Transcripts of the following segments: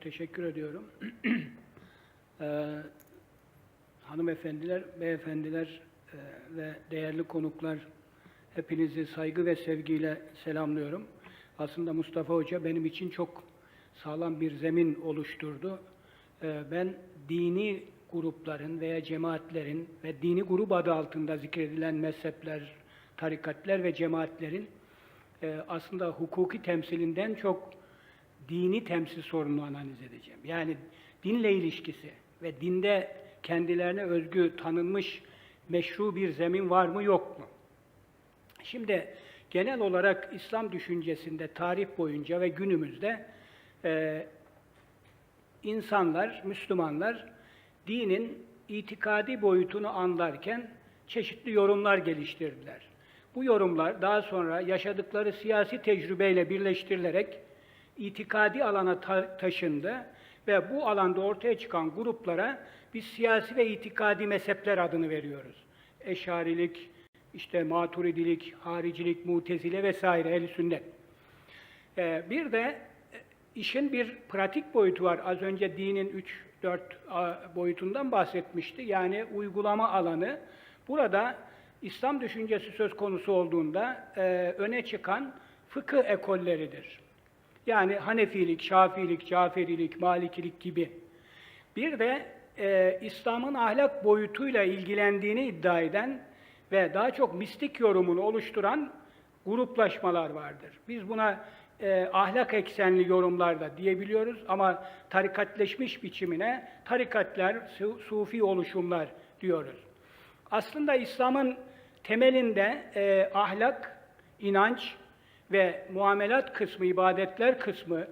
Teşekkür ediyorum. Ee, hanımefendiler, beyefendiler e, ve değerli konuklar hepinizi saygı ve sevgiyle selamlıyorum. Aslında Mustafa Hoca benim için çok sağlam bir zemin oluşturdu. Ee, ben dini grupların veya cemaatlerin ve dini grup adı altında zikredilen mezhepler, tarikatler ve cemaatlerin e, aslında hukuki temsilinden çok dini temsil sorununu analiz edeceğim. Yani dinle ilişkisi ve dinde kendilerine özgü tanınmış meşru bir zemin var mı yok mu? Şimdi genel olarak İslam düşüncesinde tarih boyunca ve günümüzde e, insanlar, Müslümanlar dinin itikadi boyutunu anlarken çeşitli yorumlar geliştirdiler. Bu yorumlar daha sonra yaşadıkları siyasi tecrübeyle birleştirilerek itikadi alana ta- taşındı ve bu alanda ortaya çıkan gruplara biz siyasi ve itikadi mezhepler adını veriyoruz. Eşarilik, işte maturidilik, haricilik, mutezile vesaire, ehl sünnet. Ee, bir de e, işin bir pratik boyutu var. Az önce dinin 3-4 boyutundan bahsetmişti. Yani uygulama alanı. Burada İslam düşüncesi söz konusu olduğunda e, öne çıkan fıkıh ekolleridir. Yani Hanefilik, Şafiilik, Caferilik, Malikilik gibi. Bir de e, İslam'ın ahlak boyutuyla ilgilendiğini iddia eden ve daha çok mistik yorumunu oluşturan gruplaşmalar vardır. Biz buna e, ahlak eksenli yorumlar da diyebiliyoruz ama tarikatleşmiş biçimine tarikatler, su, sufi oluşumlar diyoruz. Aslında İslam'ın temelinde e, ahlak, inanç ve muamelat kısmı, ibadetler kısmı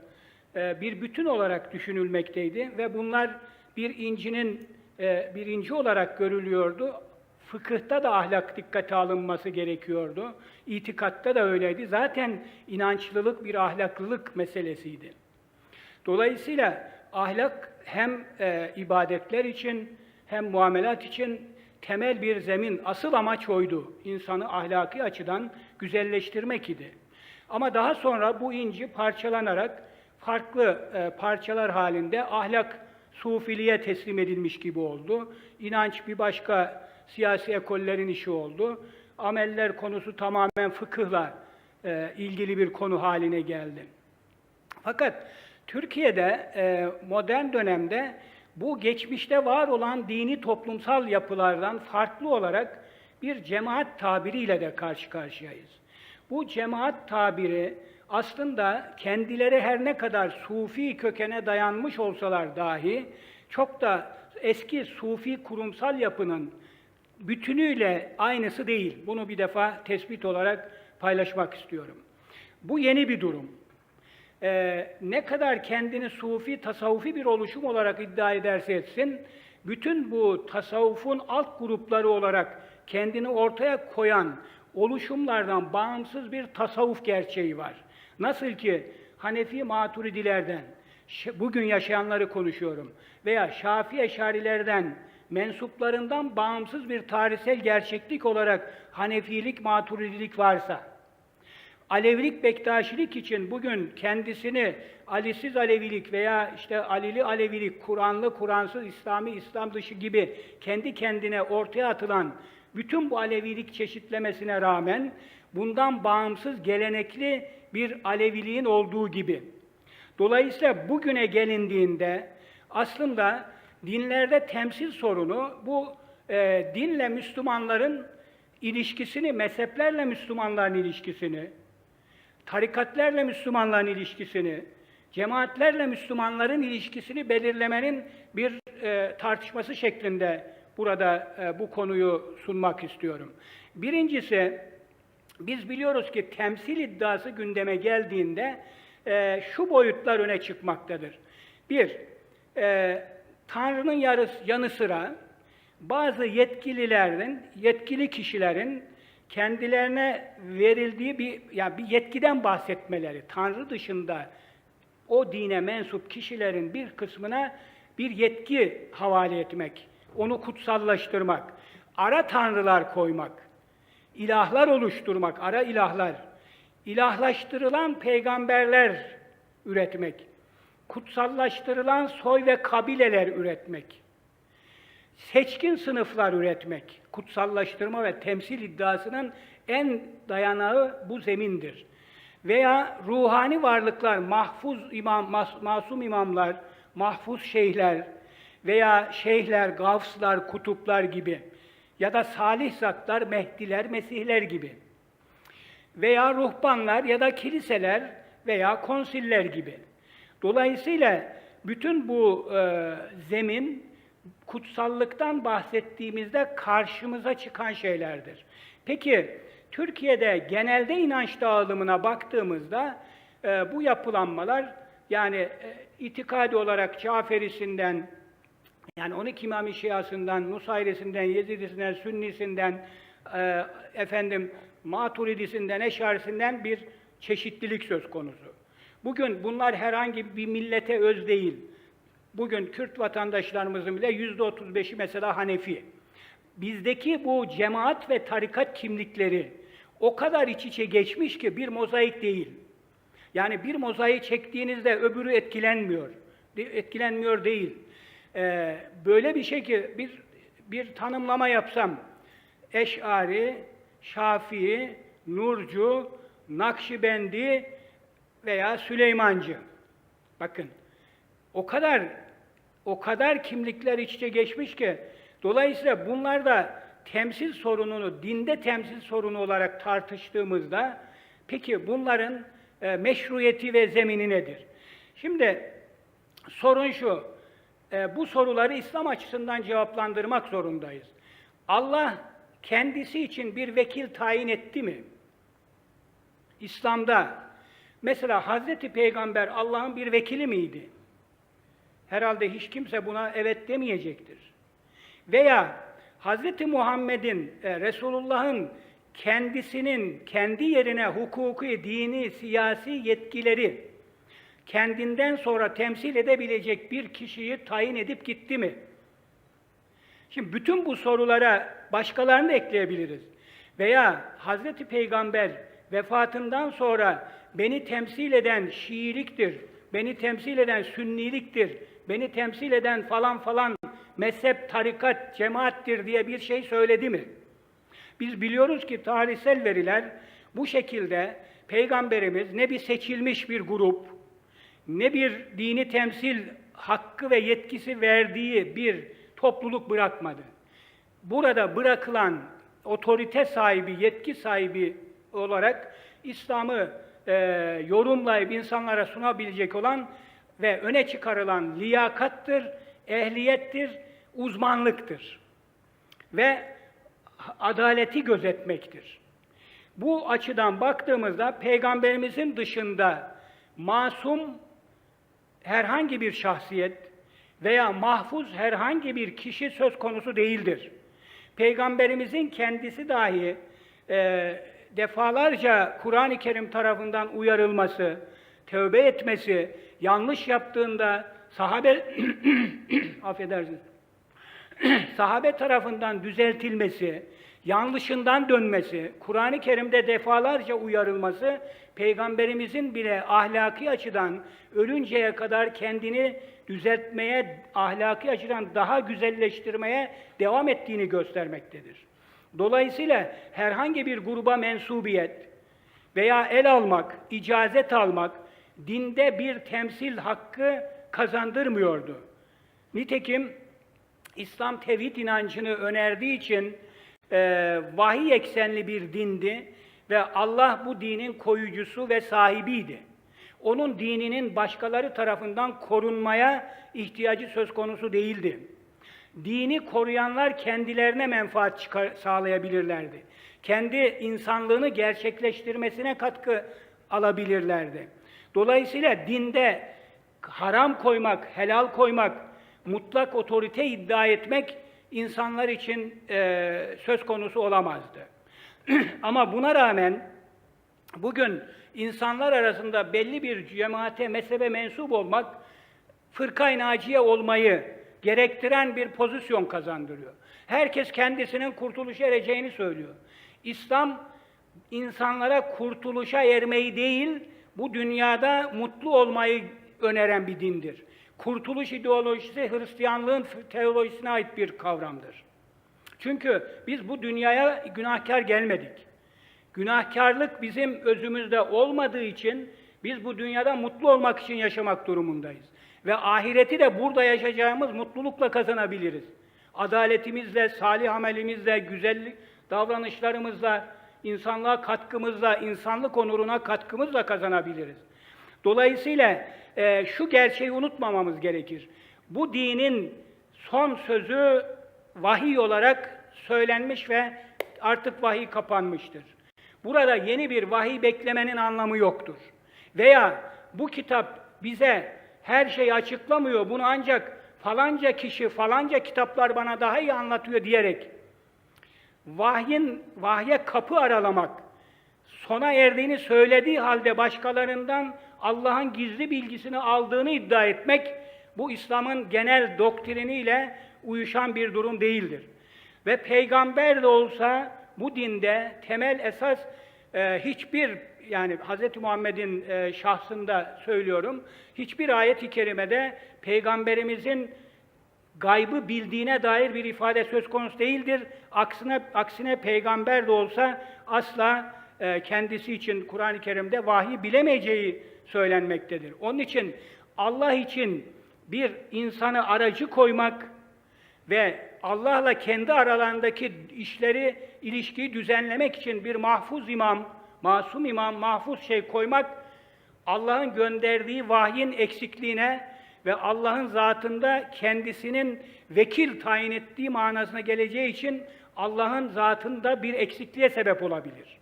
e, bir bütün olarak düşünülmekteydi ve bunlar bir incinin e, bir inci olarak görülüyordu. Fıkıhta da ahlak dikkate alınması gerekiyordu. İtikatta da öyleydi. Zaten inançlılık bir ahlaklılık meselesiydi. Dolayısıyla ahlak hem e, ibadetler için hem muamelat için temel bir zemin, asıl amaç oydu. İnsanı ahlaki açıdan güzelleştirmek idi. Ama daha sonra bu inci parçalanarak farklı e, parçalar halinde ahlak sufiliğe teslim edilmiş gibi oldu. İnanç bir başka siyasi ekollerin işi oldu. Ameller konusu tamamen fıkıhla e, ilgili bir konu haline geldi. Fakat Türkiye'de e, modern dönemde bu geçmişte var olan dini toplumsal yapılardan farklı olarak bir cemaat tabiriyle de karşı karşıyayız. Bu cemaat tabiri aslında kendileri her ne kadar sufi kökene dayanmış olsalar dahi çok da eski sufi kurumsal yapının bütünüyle aynısı değil. Bunu bir defa tespit olarak paylaşmak istiyorum. Bu yeni bir durum. Ee, ne kadar kendini sufi, tasavvufi bir oluşum olarak iddia ederse etsin, bütün bu tasavvufun alt grupları olarak kendini ortaya koyan oluşumlardan bağımsız bir tasavvuf gerçeği var. Nasıl ki Hanefi Maturidilerden, bugün yaşayanları konuşuyorum, veya Şafii Eşarilerden, mensuplarından bağımsız bir tarihsel gerçeklik olarak Hanefilik, Maturidilik varsa, Alevilik, Bektaşilik için bugün kendisini Alisiz Alevilik veya işte Alili Alevilik, Kur'anlı, Kur'ansız, İslami, İslam dışı gibi kendi kendine ortaya atılan bütün bu Alevilik çeşitlemesine rağmen bundan bağımsız gelenekli bir Aleviliğin olduğu gibi. Dolayısıyla bugüne gelindiğinde aslında dinlerde temsil sorunu bu e, dinle Müslümanların ilişkisini, mezheplerle Müslümanların ilişkisini, tarikatlerle Müslümanların ilişkisini, cemaatlerle Müslümanların ilişkisini belirlemenin bir e, tartışması şeklinde burada e, bu konuyu sunmak istiyorum. Birincisi, biz biliyoruz ki temsil iddiası gündeme geldiğinde e, şu boyutlar öne çıkmaktadır. Bir, e, Tanrı'nın yarısı, yanı sıra bazı yetkililerin, yetkili kişilerin kendilerine verildiği bir yani bir yetkiden bahsetmeleri, Tanrı dışında o dine mensup kişilerin bir kısmına bir yetki havale etmek, onu kutsallaştırmak, ara tanrılar koymak, ilahlar oluşturmak, ara ilahlar, ilahlaştırılan peygamberler üretmek. kutsallaştırılan soy ve kabileler üretmek, seçkin sınıflar üretmek, kutsallaştırma ve temsil iddiasının en dayanağı bu zemindir. Veya ruhani varlıklar, mahfuz imam, mas- masum imamlar, mahfuz şeyhler veya şeyhler, gavslar, kutuplar gibi ya da salih zatlar, mehdiler, mesihler gibi veya ruhbanlar ya da kiliseler veya konsiller gibi. Dolayısıyla bütün bu e, zemin kutsallıktan bahsettiğimizde karşımıza çıkan şeylerdir. Peki Türkiye'de genelde inanç dağılımına baktığımızda e, bu yapılanmalar yani e, itikadi olarak Caferisinden yani 12 İmam-ı Şiasından, Nusayrisinden, Yezidisinden, Sünnisinden, e, efendim Maturidisinden, Eşarisinden bir çeşitlilik söz konusu. Bugün bunlar herhangi bir millete öz değil. Bugün Kürt vatandaşlarımızın bile yüzde otuz beşi mesela Hanefi. Bizdeki bu cemaat ve tarikat kimlikleri o kadar iç içe geçmiş ki bir mozaik değil. Yani bir mozaiği çektiğinizde öbürü etkilenmiyor. Etkilenmiyor değil. Ee, böyle bir şey ki bir, bir tanımlama yapsam, Eş'ari, Şafii, Nurcu, Nakşibendi veya Süleymancı. Bakın, o kadar o kadar kimlikler iç içe geçmiş ki dolayısıyla bunlar da temsil sorununu dinde temsil sorunu olarak tartıştığımızda peki bunların e, meşruiyeti ve zemini nedir? Şimdi sorun şu. E, bu soruları İslam açısından cevaplandırmak zorundayız. Allah kendisi için bir vekil tayin etti mi? İslam'da mesela Hazreti Peygamber Allah'ın bir vekili miydi? Herhalde hiç kimse buna evet demeyecektir. Veya Hz. Muhammed'in, e, Resulullah'ın kendisinin kendi yerine hukuki, dini, siyasi yetkileri kendinden sonra temsil edebilecek bir kişiyi tayin edip gitti mi? Şimdi bütün bu sorulara başkalarını ekleyebiliriz. Veya Hazreti Peygamber vefatından sonra beni temsil eden Şiiliktir, beni temsil eden Sünniliktir, beni temsil eden falan falan mezhep, tarikat, cemaattir diye bir şey söyledi mi? Biz biliyoruz ki tarihsel veriler bu şekilde Peygamberimiz ne bir seçilmiş bir grup, ne bir dini temsil hakkı ve yetkisi verdiği bir topluluk bırakmadı. Burada bırakılan otorite sahibi, yetki sahibi olarak İslam'ı e, yorumlayıp insanlara sunabilecek olan ve öne çıkarılan liyakattır, ehliyettir, uzmanlıktır ve adaleti gözetmektir. Bu açıdan baktığımızda peygamberimizin dışında masum herhangi bir şahsiyet veya mahfuz herhangi bir kişi söz konusu değildir. Peygamberimizin kendisi dahi e, defalarca Kur'an-ı Kerim tarafından uyarılması, tövbe etmesi, yanlış yaptığında sahabe affedersiniz sahabe tarafından düzeltilmesi, yanlışından dönmesi, Kur'an-ı Kerim'de defalarca uyarılması, Peygamberimizin bile ahlaki açıdan ölünceye kadar kendini düzeltmeye, ahlaki açıdan daha güzelleştirmeye devam ettiğini göstermektedir. Dolayısıyla herhangi bir gruba mensubiyet veya el almak, icazet almak dinde bir temsil hakkı kazandırmıyordu. Nitekim İslam tevhid inancını önerdiği için e, vahiy eksenli bir dindi ve Allah bu dinin koyucusu ve sahibiydi. Onun dininin başkaları tarafından korunmaya ihtiyacı söz konusu değildi. Dini koruyanlar kendilerine menfaat sağlayabilirlerdi. Kendi insanlığını gerçekleştirmesine katkı alabilirlerdi. Dolayısıyla dinde haram koymak, helal koymak, mutlak otorite iddia etmek insanlar için e, söz konusu olamazdı. Ama buna rağmen bugün insanlar arasında belli bir cemaate, mezhebe mensup olmak, fırkay naciye olmayı gerektiren bir pozisyon kazandırıyor. Herkes kendisinin kurtuluşa ereceğini söylüyor. İslam insanlara kurtuluşa ermeyi değil, bu dünyada mutlu olmayı öneren bir dindir. Kurtuluş ideolojisi Hristiyanlığın teolojisine ait bir kavramdır. Çünkü biz bu dünyaya günahkar gelmedik. Günahkarlık bizim özümüzde olmadığı için biz bu dünyada mutlu olmak için yaşamak durumundayız. Ve ahireti de burada yaşayacağımız mutlulukla kazanabiliriz. Adaletimizle, salih amelimizle, güzellik davranışlarımızla, insanlığa katkımızla, insanlık onuruna katkımızla kazanabiliriz. Dolayısıyla e, şu gerçeği unutmamamız gerekir. Bu dinin son sözü vahiy olarak söylenmiş ve artık vahiy kapanmıştır. Burada yeni bir vahiy beklemenin anlamı yoktur. Veya bu kitap bize her şeyi açıklamıyor, bunu ancak falanca kişi, falanca kitaplar bana daha iyi anlatıyor diyerek vahyin, vahye kapı aralamak, sona erdiğini söylediği halde başkalarından Allah'ın gizli bilgisini aldığını iddia etmek, bu İslam'ın genel doktriniyle uyuşan bir durum değildir. Ve peygamber de olsa bu dinde temel esas e, hiçbir yani Hz. Muhammed'in e, şahsında söylüyorum, hiçbir ayet-i kerimede peygamberimizin gaybı bildiğine dair bir ifade söz konusu değildir. Aksine, aksine peygamber de olsa asla e, kendisi için Kur'an-ı Kerim'de vahiy bilemeyeceği söylenmektedir. Onun için Allah için bir insanı aracı koymak ve Allah'la kendi aralarındaki işleri, ilişkiyi düzenlemek için bir mahfuz imam, masum imam, mahfuz şey koymak, Allah'ın gönderdiği vahyin eksikliğine ve Allah'ın zatında kendisinin vekil tayin ettiği manasına geleceği için Allah'ın zatında bir eksikliğe sebep olabilir.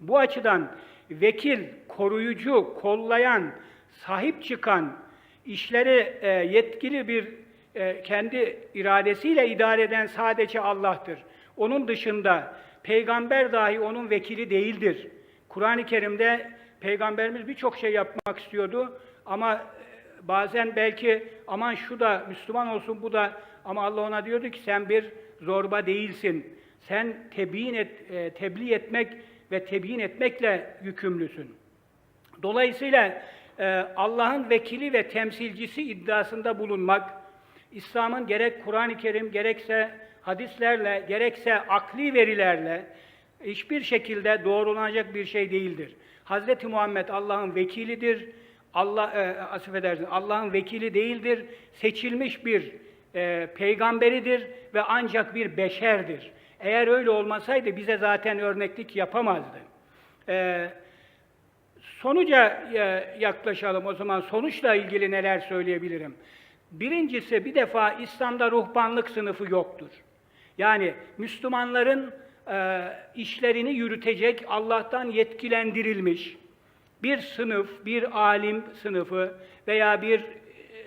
Bu açıdan vekil, koruyucu, kollayan, sahip çıkan, işleri e, yetkili bir e, kendi iradesiyle idare eden sadece Allah'tır. Onun dışında peygamber dahi onun vekili değildir. Kur'an-ı Kerim'de peygamberimiz birçok şey yapmak istiyordu ama e, bazen belki aman şu da Müslüman olsun bu da ama Allah ona diyordu ki sen bir zorba değilsin. Sen tebliğ et, e, tebliğ etmek ve tebliğ etmekle yükümlüsün. Dolayısıyla Allah'ın vekili ve temsilcisi iddiasında bulunmak, İslam'ın gerek Kur'an-ı Kerim gerekse hadislerle, gerekse akli verilerle hiçbir şekilde doğrulanacak bir şey değildir. Hz. Muhammed Allah'ın vekilidir. Allah e, affedersin, Allah'ın vekili değildir. Seçilmiş bir e, peygamberidir ve ancak bir beşerdir. Eğer öyle olmasaydı bize zaten örneklik yapamazdı. E, sonuca e, yaklaşalım o zaman. Sonuçla ilgili neler söyleyebilirim? Birincisi bir defa İslam'da ruhbanlık sınıfı yoktur. Yani Müslümanların e, işlerini yürütecek Allah'tan yetkilendirilmiş bir sınıf, bir alim sınıfı veya bir e,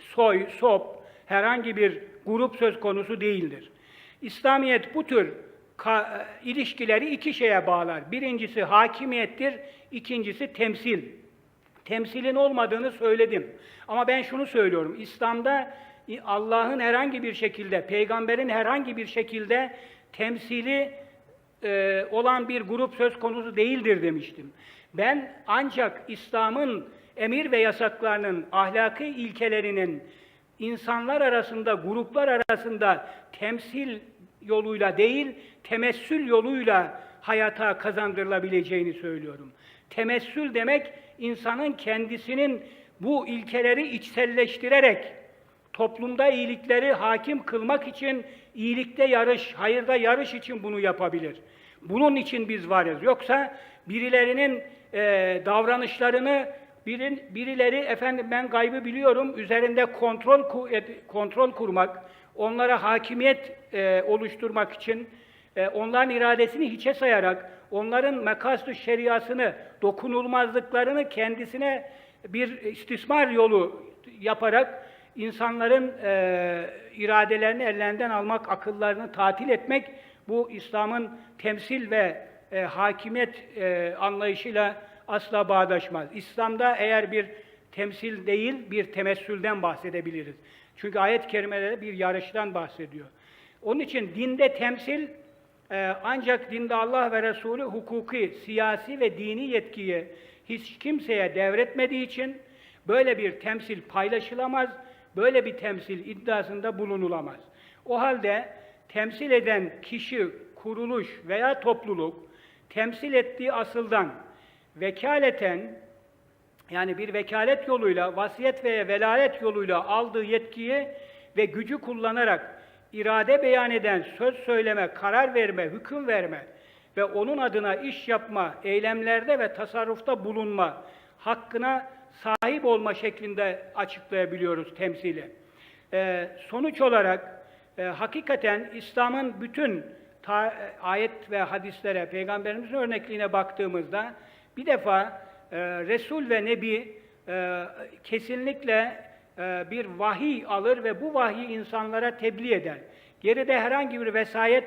soy, sop, herhangi bir grup söz konusu değildir. İslamiyet bu tür e, ilişkileri iki şeye bağlar. Birincisi hakimiyettir, ikincisi temsil. Temsilin olmadığını söyledim. Ama ben şunu söylüyorum. İslam'da Allah'ın herhangi bir şekilde, peygamberin herhangi bir şekilde temsili e, olan bir grup söz konusu değildir demiştim. Ben ancak İslam'ın emir ve yasaklarının, ahlaki ilkelerinin insanlar arasında, gruplar arasında temsil yoluyla değil, temessül yoluyla hayata kazandırılabileceğini söylüyorum. Temessül demek insanın kendisinin bu ilkeleri içselleştirerek toplumda iyilikleri hakim kılmak için iyilikte yarış, hayırda yarış için bunu yapabilir. Bunun için biz varız. Yoksa birilerinin e, davranışlarını birin, birileri efendim ben gaybı biliyorum üzerinde kontrol kontrol kurmak, onlara hakimiyet e, oluşturmak için e, onların iradesini hiçe sayarak onların mekasü şeriasını, dokunulmazlıklarını kendisine bir istismar yolu yaparak insanların e, iradelerini ellerinden almak, akıllarını tatil etmek bu İslam'ın temsil ve e, hakimiyet e, anlayışıyla asla bağdaşmaz. İslam'da eğer bir temsil değil, bir temessülden bahsedebiliriz. Çünkü ayet-i kerimelerde bir yarıştan bahsediyor. Onun için dinde temsil e, ancak dinde Allah ve Resulü hukuki, siyasi ve dini yetkiyi hiç kimseye devretmediği için Böyle bir temsil paylaşılamaz, böyle bir temsil iddiasında bulunulamaz. O halde temsil eden kişi, kuruluş veya topluluk temsil ettiği asıldan vekaleten yani bir vekalet yoluyla, vasiyet veya velayet yoluyla aldığı yetkiyi ve gücü kullanarak irade beyan eden, söz söyleme, karar verme, hüküm verme ve onun adına iş yapma, eylemlerde ve tasarrufta bulunma hakkına sahip olma şeklinde açıklayabiliyoruz temsili. Ee, sonuç olarak e, hakikaten İslam'ın bütün ta- ayet ve hadislere, Peygamberimizin örnekliğine baktığımızda bir defa e, Resul ve Nebi e, kesinlikle e, bir vahiy alır ve bu vahiy insanlara tebliğ eder. Geride herhangi bir vesayet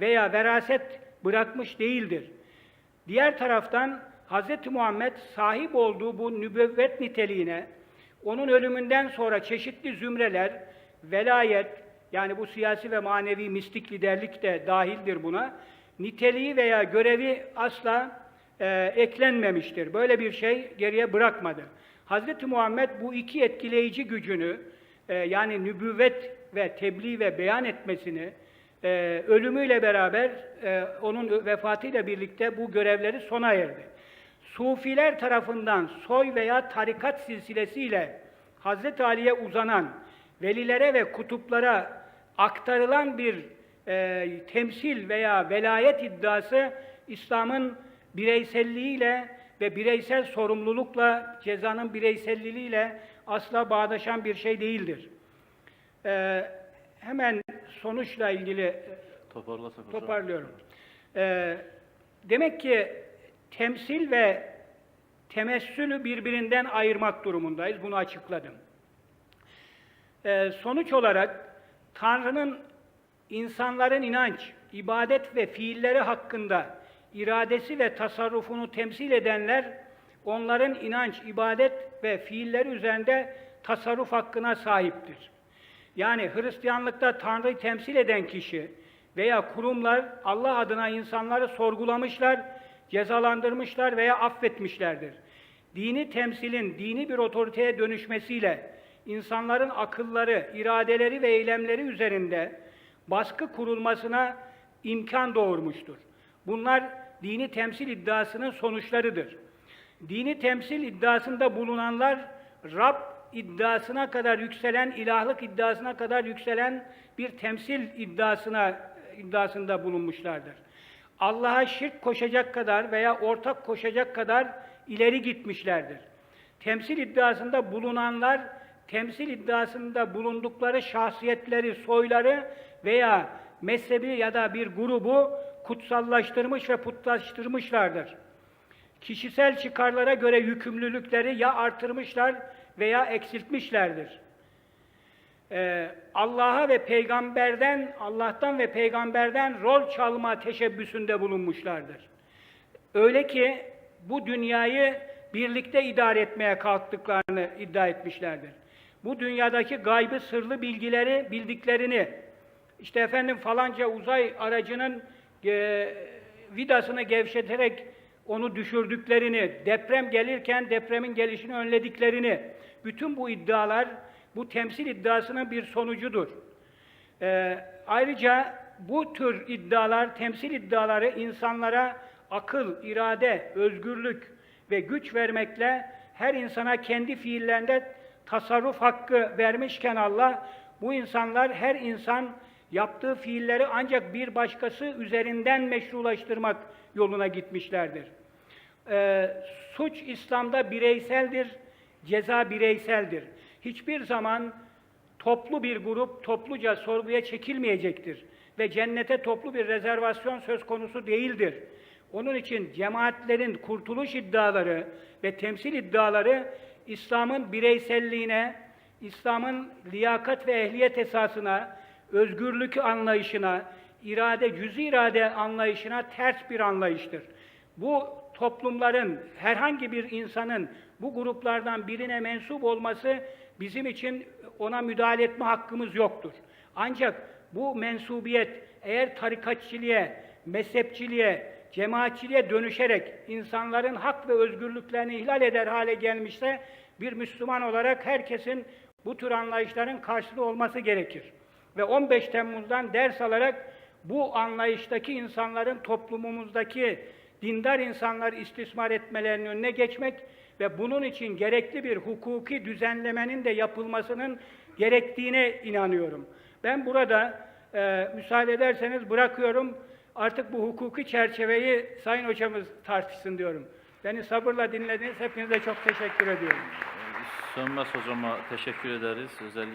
veya veraset bırakmış değildir. Diğer taraftan Hz. Muhammed sahip olduğu bu nübüvvet niteliğine onun ölümünden sonra çeşitli zümreler, velayet, yani bu siyasi ve manevi mistik liderlik de dahildir buna, niteliği veya görevi asla e, eklenmemiştir. Böyle bir şey geriye bırakmadı. Hz. Muhammed bu iki etkileyici gücünü, e, yani nübüvvet ve tebliğ ve beyan etmesini, e, ölümüyle beraber, e, onun vefatıyla birlikte bu görevleri sona erdi. Sufiler tarafından soy veya tarikat silsilesiyle Hz. Ali'ye uzanan, velilere ve kutuplara aktarılan bir e, temsil veya velayet iddiası İslam'ın bireyselliğiyle ve bireysel sorumlulukla, cezanın bireyselliğiyle asla bağdaşan bir şey değildir. E, hemen sonuçla ilgili Toparlasak hocam. toparlıyorum. Ee, demek ki temsil ve temessülü birbirinden ayırmak durumundayız. Bunu açıkladım. Ee, sonuç olarak Tanrı'nın insanların inanç, ibadet ve fiilleri hakkında iradesi ve tasarrufunu temsil edenler, onların inanç, ibadet ve fiilleri üzerinde tasarruf hakkına sahiptir. Yani Hristiyanlıkta Tanrı'yı temsil eden kişi veya kurumlar Allah adına insanları sorgulamışlar, cezalandırmışlar veya affetmişlerdir. Dini temsilin dini bir otoriteye dönüşmesiyle insanların akılları, iradeleri ve eylemleri üzerinde baskı kurulmasına imkan doğurmuştur. Bunlar dini temsil iddiasının sonuçlarıdır. Dini temsil iddiasında bulunanlar Rab iddiasına kadar yükselen, ilahlık iddiasına kadar yükselen bir temsil iddiasına iddiasında bulunmuşlardır. Allah'a şirk koşacak kadar veya ortak koşacak kadar ileri gitmişlerdir. Temsil iddiasında bulunanlar, temsil iddiasında bulundukları şahsiyetleri, soyları veya mezhebi ya da bir grubu kutsallaştırmış ve putlaştırmışlardır. Kişisel çıkarlara göre yükümlülükleri ya artırmışlar veya eksiltmişlerdir. Ee, Allah'a ve peygamberden, Allah'tan ve peygamberden rol çalma teşebbüsünde bulunmuşlardır. Öyle ki bu dünyayı birlikte idare etmeye kalktıklarını iddia etmişlerdir. Bu dünyadaki gaybı sırlı bilgileri bildiklerini, işte efendim falanca uzay aracının e, vidasını gevşeterek onu düşürdüklerini, deprem gelirken depremin gelişini önlediklerini, bütün bu iddialar bu temsil iddiasının bir sonucudur. Ee, ayrıca bu tür iddialar, temsil iddiaları insanlara akıl, irade, özgürlük ve güç vermekle her insana kendi fiillerinde tasarruf hakkı vermişken Allah, bu insanlar her insan yaptığı fiilleri ancak bir başkası üzerinden meşrulaştırmak yoluna gitmişlerdir. Ee, suç İslam'da bireyseldir, ceza bireyseldir. Hiçbir zaman toplu bir grup topluca sorguya çekilmeyecektir ve cennete toplu bir rezervasyon söz konusu değildir. Onun için cemaatlerin kurtuluş iddiaları ve temsil iddiaları İslam'ın bireyselliğine, İslam'ın liyakat ve ehliyet esasına, özgürlük anlayışına, irade, cüz irade anlayışına ters bir anlayıştır. Bu toplumların, herhangi bir insanın bu gruplardan birine mensup olması bizim için ona müdahale etme hakkımız yoktur. Ancak bu mensubiyet eğer tarikatçiliğe, mezhepçiliğe, cemaatçiliğe dönüşerek insanların hak ve özgürlüklerini ihlal eder hale gelmişse bir Müslüman olarak herkesin bu tür anlayışların karşılığı olması gerekir. Ve 15 Temmuz'dan ders alarak bu anlayıştaki insanların toplumumuzdaki dindar insanları istismar etmelerinin önüne geçmek ve bunun için gerekli bir hukuki düzenlemenin de yapılmasının gerektiğine inanıyorum. Ben burada e, müsaade ederseniz bırakıyorum. Artık bu hukuki çerçeveyi Sayın Hocamız tartışsın diyorum. Beni sabırla dinlediniz. Hepinize çok teşekkür ediyorum. Sönmez hocama teşekkür ederiz. Özellikle